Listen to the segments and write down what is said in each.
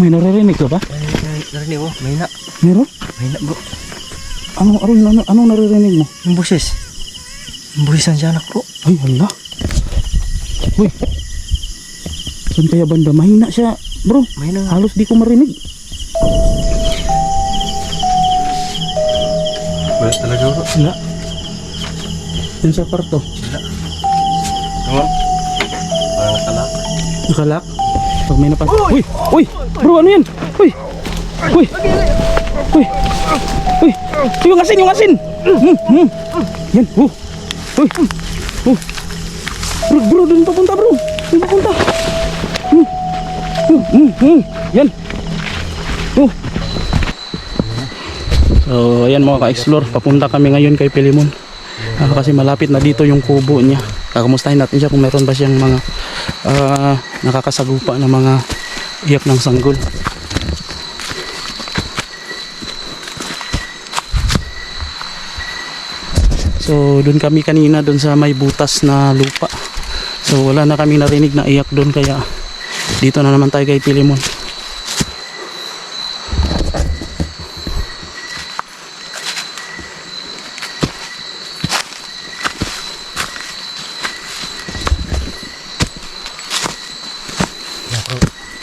May naririnig ka ba? Ay, narinig mo, mahina. Meron? Mahina bro. Ano, ano, ano, ano naririnig mo? Yung busis. Yung busis ng tiyanak bro. Ay, hala. Uy. Saan kaya banda? Mahina siya, bro. Mahina. Halos di ko marinig. Wala talaga bro. Wala. Yan sa kwarto. Tama. Parang nakalak. Nakalak. Pag may napas... Uy! Uy! Bro, ano yan? Uy! Uy! Uy! Uy! Yung asin! Yung asin! Hmm, hmm. Yan! Oh! Uy! Oh! Bro, bro, doon papunta bro! Doon papunta! Hmm, hmm. Yan! Oh! So, ayan mga ka-explore, papunta kami ngayon kay Pilimon. Ah, kasi malapit na dito yung kubo niya. Kakamustahin natin siya kung meron ba siyang mga ah, nakakasagupa ng mga iyak ng sanggol. So, doon kami kanina doon sa may butas na lupa. So, wala na kami narinig na iyak doon kaya dito na naman tayo kay Pilimon.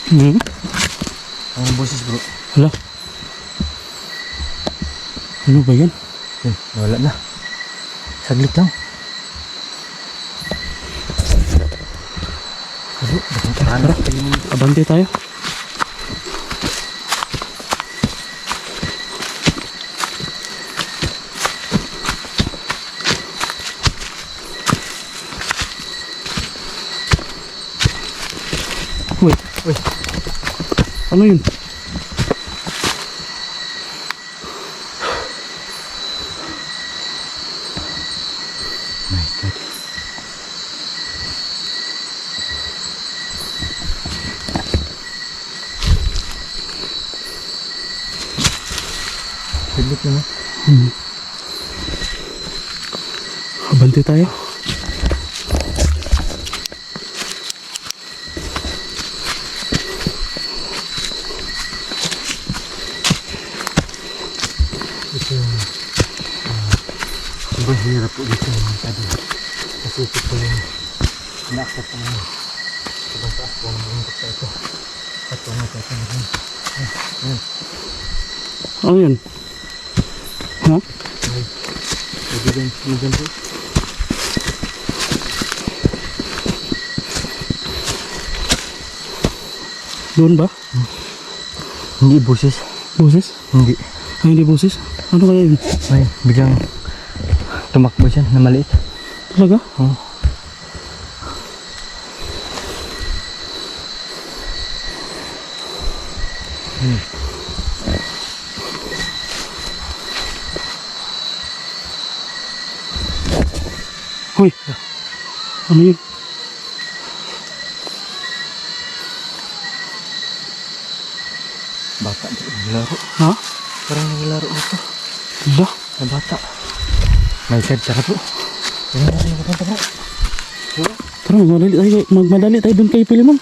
Hmm? Ang busis bro. Hala. Ano ba yan? Yun, wala na. Saglit lang. Bro, bakit Tara, abante tayo. Uy, Uy. Ano yun? My God. Saglit lang. ah. Hmm. Abante tayo. Ko naman. Sobrang taas po ang bungkot sa ito. At po nga ito naman. Ano yun? Ha? Pwede din, ano dyan po? Doon ba? Hindi busis. Boses? Hindi. Ay, hindi boses? Ano kaya yun? May biglang tumakbo siya na maliit. Talaga? Oo. Hoy! Ano yun? Bata po, naglaro. Ha? Parang naglaro dito. Hala? Na bata. May sad, tara po. Tayo papunta bro. Tara, magmadali tayo, magmadali tayo doon kay Pilimon.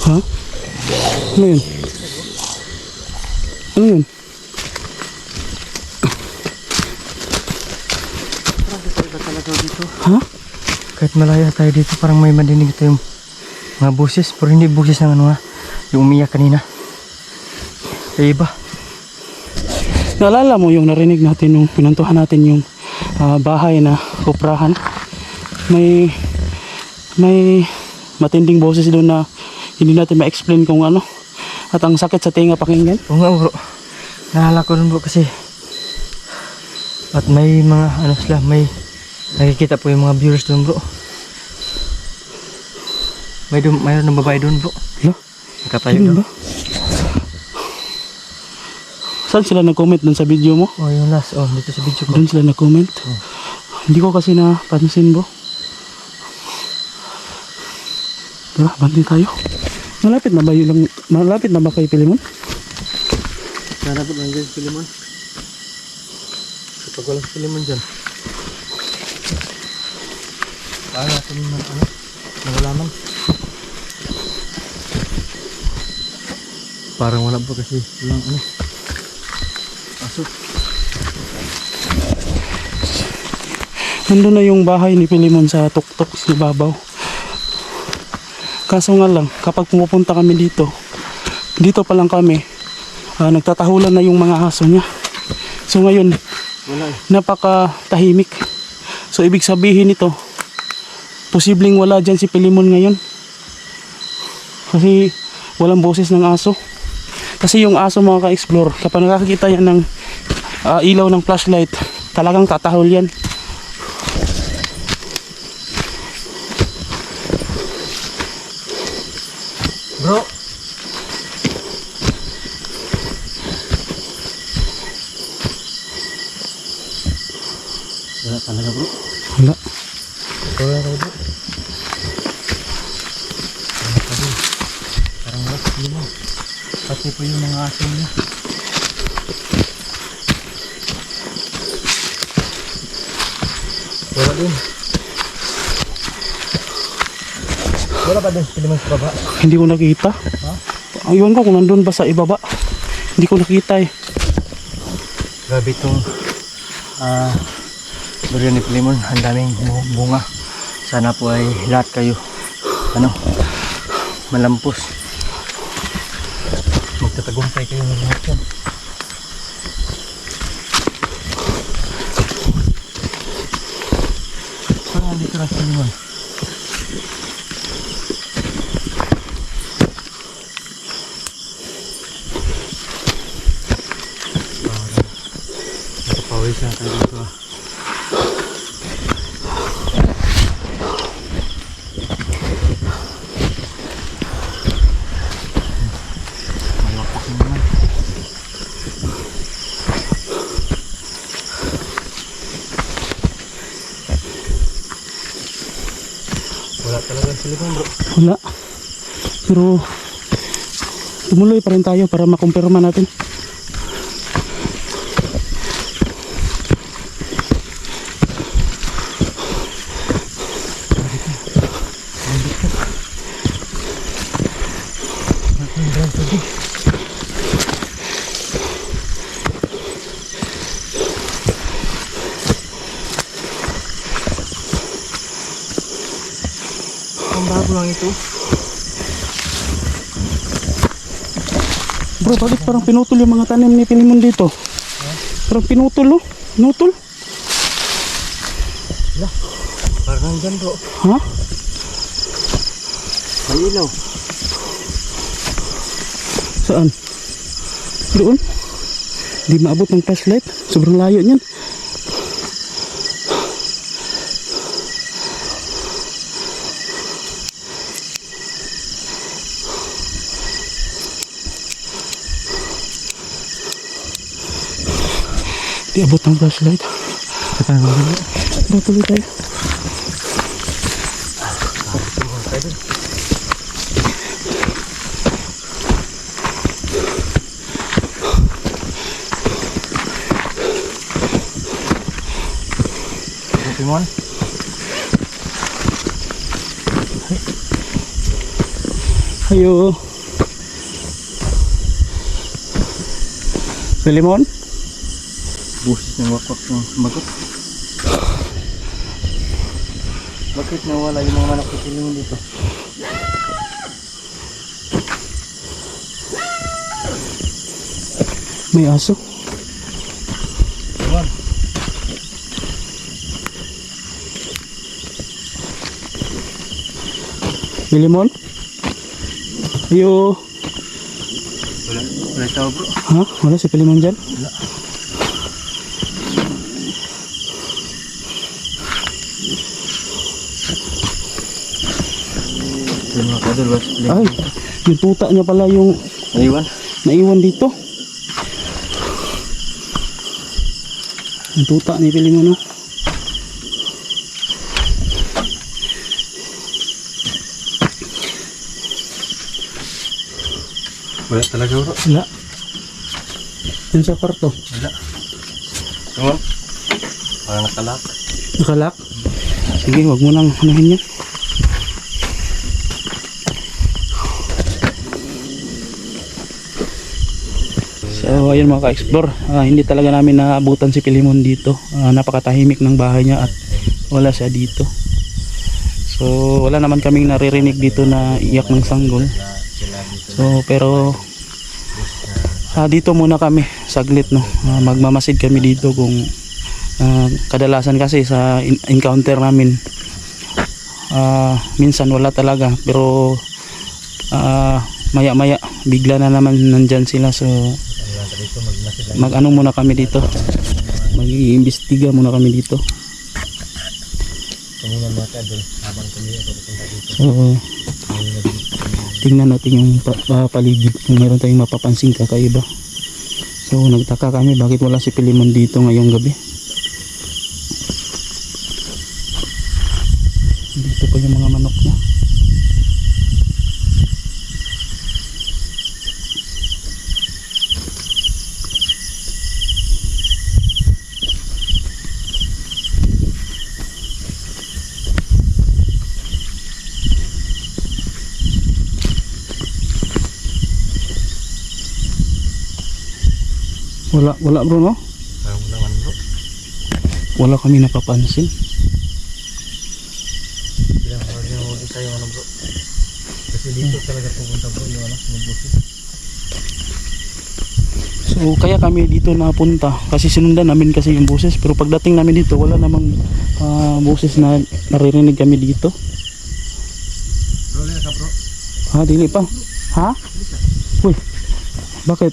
Ha? Ano yun? Ano yun? Ha? Kahit malaya tayo dito, parang may madinig tayong mga buses. Pero hindi buses ng ano nga. Yung umiyak kanina. Kaya iba. Naalala mo yung narinig natin yung pinantuhan natin yung ah, bahay na kuprahan. May may matinding boses doon na hindi natin ma-explain kung ano. At ang sakit sa tinga pakinggan. Oo nga bro. Nahala ko nun bro kasi at may mga ano sila, may nakikita po yung mga viewers doon bro. May doon, mayroon ng babae doon bro. Hala, Nakatayo yun doon. ba? Saan sila nag-comment dun sa video mo? Oh, yung last. Oh, dito sa video ko. Doon sila nag-comment. Hindi ko kasi napansin bro. Tara, bantin tayo. Malapit na ba yun lang? Malapit na ba kay Pilimon? Sana po nandiyan si Pilimon. Kapag walang Pilimon dyan. Paano natin yung ano? Nangalaman. Parang wala po kasi yung ano. Aso. Nandun na yung bahay ni Pilimon sa tuktok sa babaw. Kaso nga lang, kapag pumupunta kami dito, dito pa lang kami, ah, nagtatahulan na yung mga aso niya. So ngayon, Wala eh. napaka tahimik. So ibig sabihin nito, posibleng wala dyan si Pilimon ngayon. Kasi walang boses ng aso. Kasi yung aso mga ka-explore, kapag nakakita yan ng ah, ilaw ng flashlight, talagang tatahol yan. Bro! Wala talaga bro. Wala. Wala kayo bro. Wala pa rin. Parang wala sa lima. Pati po yung mga aso niya. Wala din. Wala pa din sila sa baba. Hindi ko nakita. Ha? Ayun ko kung nandun ba sa ibaba. Hindi ko nakita eh. Grabe itong ah durian ni Pilimon. Ang daming bu- bunga. Sana po ay lahat kayo ano malampos. Magtatagumpay kayo ng lahat yan. Parang dito lang si Pilimon. Nakapawis na tayo dito ah. Malapok naman. Wala talaga sa likod bro. Wala. Pero tumuloy pa rin tayo para makumpirma natin. Ang bago lang ito. Bro, bakit parang pinutol yung mga tanim ni Pilimon dito? Parang pinutol oh. Pinutol? Parang nandyan bro. Ha? May ilaw. Saan? Doon? Hindi maabot ng flashlight. Sobrang layo niyan. Di abot ng flashlight. Tuloy tayo. Pokemon. Ayo. Pilimon? Busis ng wakwak ng magot. Bakit nawala yung mga manok sa silungan dito? May aso. Pokemon. Pilimon? Ayo. Wala, wala tao bro. Ha? Wala si Pilimon dyan? Wala. Yung mga kadol, wala sa Ay, yung tuta niya pala yung Naiwan. naiwan dito. Yung tuta ni Pilimon, no? Wala talaga bro. Wala. Yung sa kwarto. Wala. Tumon. Parang nakalak. Nakalak. Sige, wag mo nang anuhin yan. So, ayun mga ka-explore. Ah, hindi talaga namin naabutan si Pilimon dito. Ah, napakatahimik ng bahay niya at wala siya dito. So, wala naman kaming naririnig dito na iyak ng sanggol. So, pero ah, dito muna kami saglit no. Ah, magmamasid kami dito kung ah, kadalasan kasi sa in- encounter namin ah, minsan wala talaga pero ah, maya maya bigla na naman nandyan sila so mag ano muna kami dito. Mag-iimbestiga muna kami dito. So tingnan natin yung pa- pa- paligid kung meron tayong mapapansing kakaiba. So nagtaka kami bakit wala si Pilimon dito ngayong gabi? Dito pa yung mga manok niya wala wala bro no Parang wala man bro. wala kami napapansin parang yung huli tayo ano bro. Kasi dito talaga pupunta bro yung ano, yung busis. So kaya kami dito napunta kasi sinundan namin kasi yung boses pero pagdating namin dito wala namang ah, boses na naririnig kami dito. Bro, ka bro. Ha, dili pa. Ha? Uy. Bakit?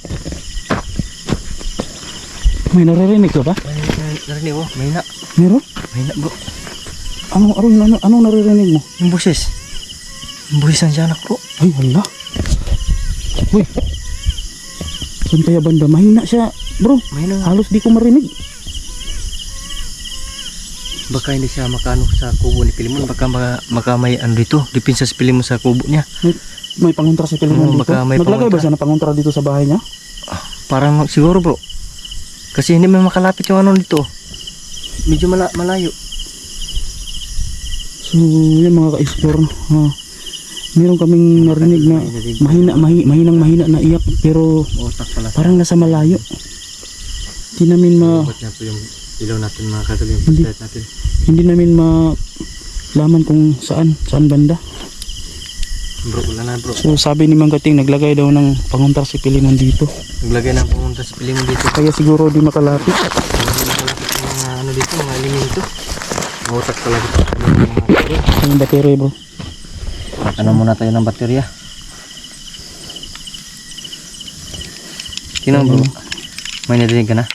May naririnig ka ba? Narinig mo, may na. Meron? May na bro. Ano, ano, ano, anong naririnig mo? Yung busis. Yung busis ng tiyanak bro. Ay, hala. Uy. Saan kaya banda? Mahina siya, bro. May na. Halos di ko marinig. Baka hindi siya makano sa kubo ni Pilimon. Baka maka, maka may ano dito. Dipinsa sa Pilimon sa kubo niya. May, may pangontra si Pilimon Oo, dito. baka may Naglagay ba pangontra. siya ng pangontra dito sa bahay niya? Parang siguro bro. Kasi hindi man makalapit yung ano dito. Medyo mala malayo. So, yun mga ka-explore. Ha, meron kaming narinig na mahina, mahi, mahinang mahina na iyak pero parang nasa malayo. Hindi namin ma, ilaw natin mga kadol yung natin. hindi namin malaman kung saan, saan banda. Bro, wala na bro. So, sabi ni Mang Kating, naglagay daw ng pangontra si Pilimon dito. Naglagay na pumunta sa Pilimon dito. Kaya siguro di makalapit. Hindi makalapit yung mga ano dito, mga elemento. Otak talaga. Mga kadol. Yung battery bro. Ano muna tayo ng baterya? Tinang bro. May narinig ka na?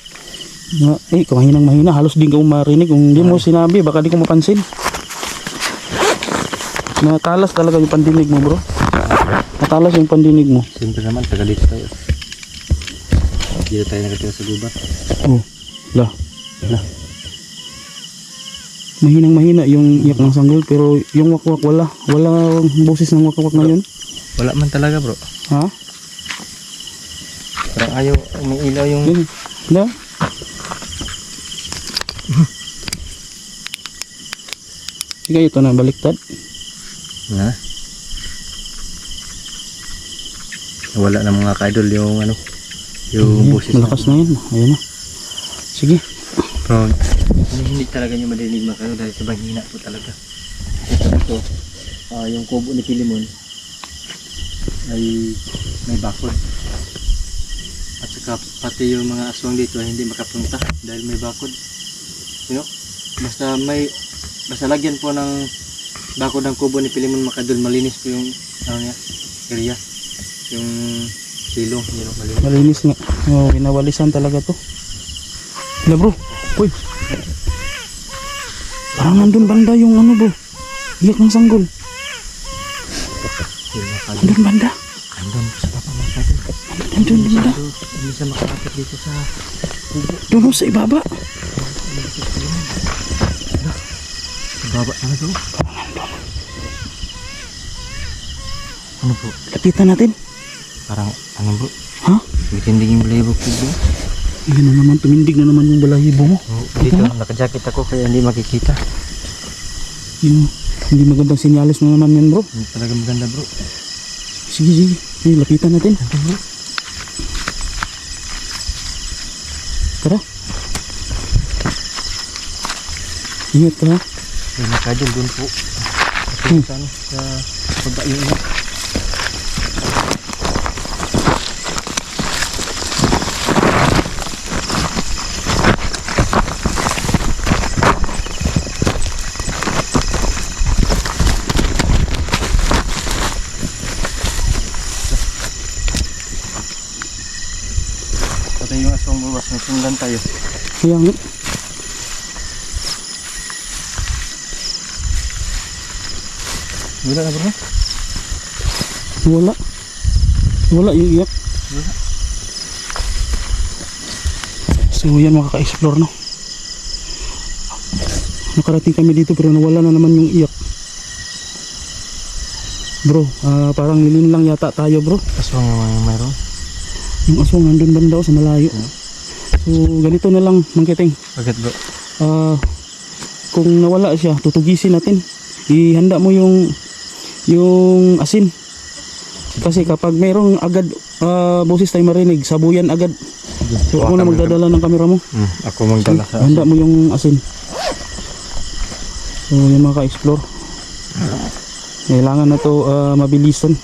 Eh, kung mahinang mahina, halos di ko marinig. Kung di mo sinabi, baka di ko mapansin. Natalas talaga yung pandinig mo bro. Natalas yung pandinig mo. Siyempre naman, taga dito tayo. Dito tayo nakatira sa gubat. Oh, lah. Lah. Mahinang mahina yung iyak ng sanggol pero yung wakwak wala. Wala boses ng wakwak na yun. Wala man talaga bro. Ha? Parang ayaw umiilaw yung... Yun. Na? Sige, ito na baliktad. Na? Wala na mga kaidol yung ano, yung Ayun, boses malakas na yun. Ayun na. Sige. Pero hindi, hindi talaga niya madinig mga kaidol dahil sobrang hina po talaga. Ito, ito ah, yung kubo ni Pilimon ay may bakod. At saka pati yung mga aswang dito ay hindi makapunta dahil may bakod. You know? Basta may basta lagyan po ng bakod ng kubo ni Pilimon Makadul, malinis po yung ano niya, area. Yung silong, yun know, malinis. Malinis nga. Oh, winawalisan talaga to. Hala bro. Uy. Parang nandun banda yung ano bro. Iyak ng sanggol. Nandun banda. Andun sa baba Makadul. Nandun banda. Hindi siya makakapit dito sa kubo. Doon oh, sa ibaba. Baba na to. Ano po? Lapitan natin. Parang, ano bro? Ha? Bitindig yung balahibo ko bro. Ayan na naman. Tumindig na naman yung balahibo mo. Oh, dito, naka-jacket ako kaya hindi makikita. Yung hindi magandang sinyalis na naman yan bro. Hindi talaga maganda bro. Sige, sige. Ay, lapitan natin. Ito bro. Tara. Ingat ka ha. May nakadil doon po. Hmm. Sa ano, ina. Patay yung aswang buwas, may sundan tayo. Kaya nga. Wala na bro? Wala. Wala yung iyak. Wala. So yan makaka-explore no. Nakarating kami dito pero nawala na naman yung iyak. Bro, ah, parang nilin lang yata tayo bro. Aswang naman yung mayroon. Yung aswang nandun banda sa malayo. So ganito na lang mangkiting. Bakit bro? Ah, kung nawala siya, tutugisin natin. Ihanda mo yung yung asin. Kasi kapag mayroong agad ah, boses tayo marinig, sabuyan agad. So ako na magdadala ng kamera mo. Hmm, ako magdala sa Handa mo yung asin. So yung mga ka-explore. Kailangan na to ah, mabilisan.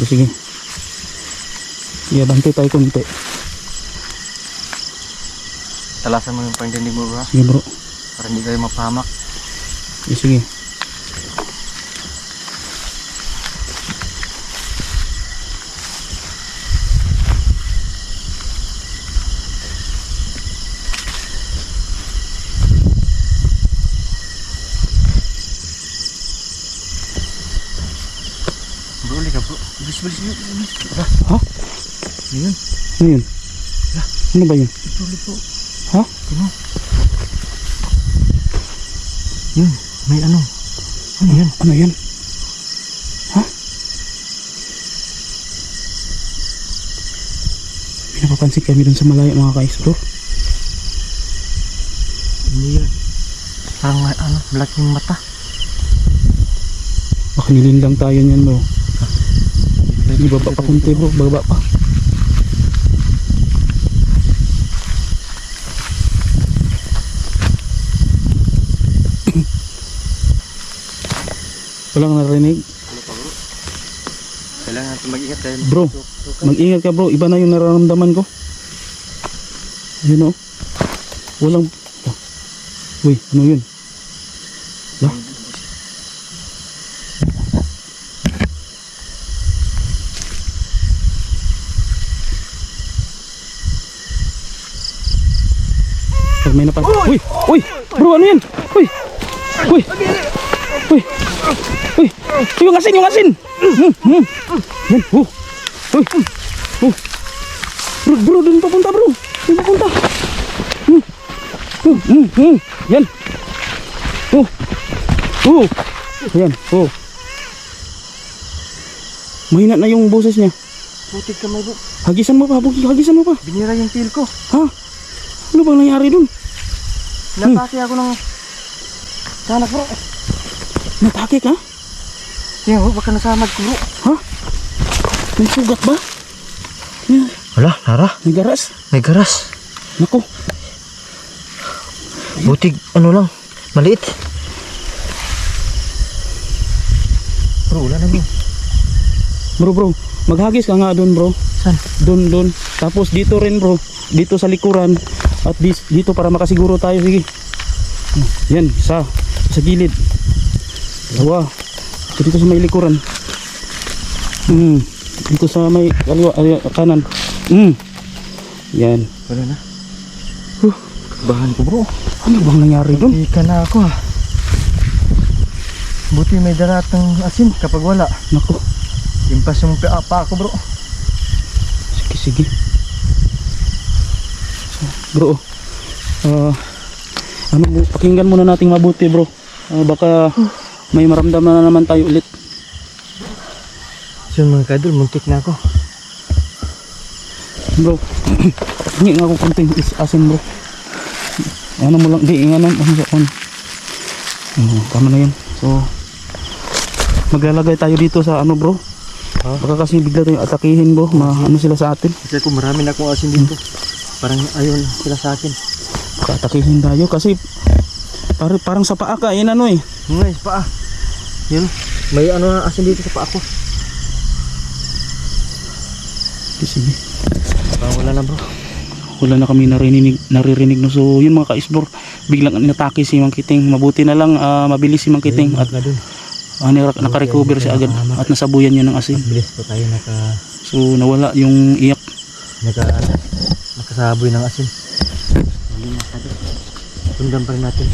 So, sige. Bantay tayo konti. Talasan mo yung pandinig mo bro. Sige bro. Para hindi kayo mapahamak. Sige, sige. Bro. Bilis, bilis, bilis. Ha? yun. Ano yun? Ano ba yun? Ito. Ha? Ano? Yun, may ano. Ano yan? Ano yan? Ha? Pinapapansin kami dun sa malayo mga ka-explore. Hindi yan. Parang may ano, black yung mata. Baka nilin lang tayo niyan bro. Hindi baba pa konti bro, baba pa. Walang narinig. Ano pa bro? Kailangan natin mag-ingat dahil Bro, mag-ingat ka bro. Iba na yung nararamdaman ko. Yun oh. Walang... Oh. Uy, ano yun? Lah? Pag may napas... Uy! Uy! Bro, ano yan? Uy! Uy! Uy! Uy! Yung asin! Yung asin! Yan! Oh! Uy! Oh! Bro, bro, doon papunta bro! Doon papunta! Yan! Oh! Oh! Yan! Oh! Mahina na yung boses niya. Putik ka may bro. Hagisan mo pa, Buki, hagisan mo pa. Binira yung tail ko. Ha? Ano bang nangyari dun? Napaki ako ng sanak bro. Natake ka? Tingnan bro, baka nasamad ko bro. Ha? May sugat ba? Yan, Wala, Nara. May garas? May garas. Nako, Butig, ano lang, maliit. Bro, wala na bro. bro bro, maghagis ka nga dun bro. Saan? Dun dun. Tapos dito rin bro, dito sa likuran. At dis, dito para makasiguro tayo. Sige. Yan, isa. Sa gilid. Dalawa. Ito dito sa may likuran. Hmm. Dito sa may kaliwa, ay, kanan. Hmm. Yan. Wala na. Huh. Bahan ko bro. Ano bang nangyari doon? Ika na ako ah. Buti may daratang asin kapag wala. Nako. Impas yung pa pa ako bro. Sige, sige. Bro, ah, ano pakinggan muna nating mabuti bro. Ah, baka may maramdaman na naman tayo ulit. So mga kadol, muntik na ako. Bro, hingi nga ako konting is asin bro. Ano mo lang, di, ano, ano, ano. Oh, tama na yan. So, maglalagay tayo dito sa ano bro. Ha? Baka kasi bigla tayo atakihin bro, ma, ano sila sa atin. Kasi ako marami na akong asin dito. Parang ayun sila sa akin. Katakihin tayo kasi parang, parang sa paa ka, yun ano eh. Ngay, pa ah. Yun. May ano na asin dito sa paa ko. Sige. Parang wala na bro. wala na kami narinig, naririnig no so yun mga ka-explore biglang inatake si Mang Kiting mabuti na lang ah, mabilis si Mang Kiting at uh, nakarecover siya agad at nasabuyan niya ng asin Bilis po tayo naka so nawala yung iyak naka nakasaboy ng asin. Hindi kadol. Sundan pa rin natin.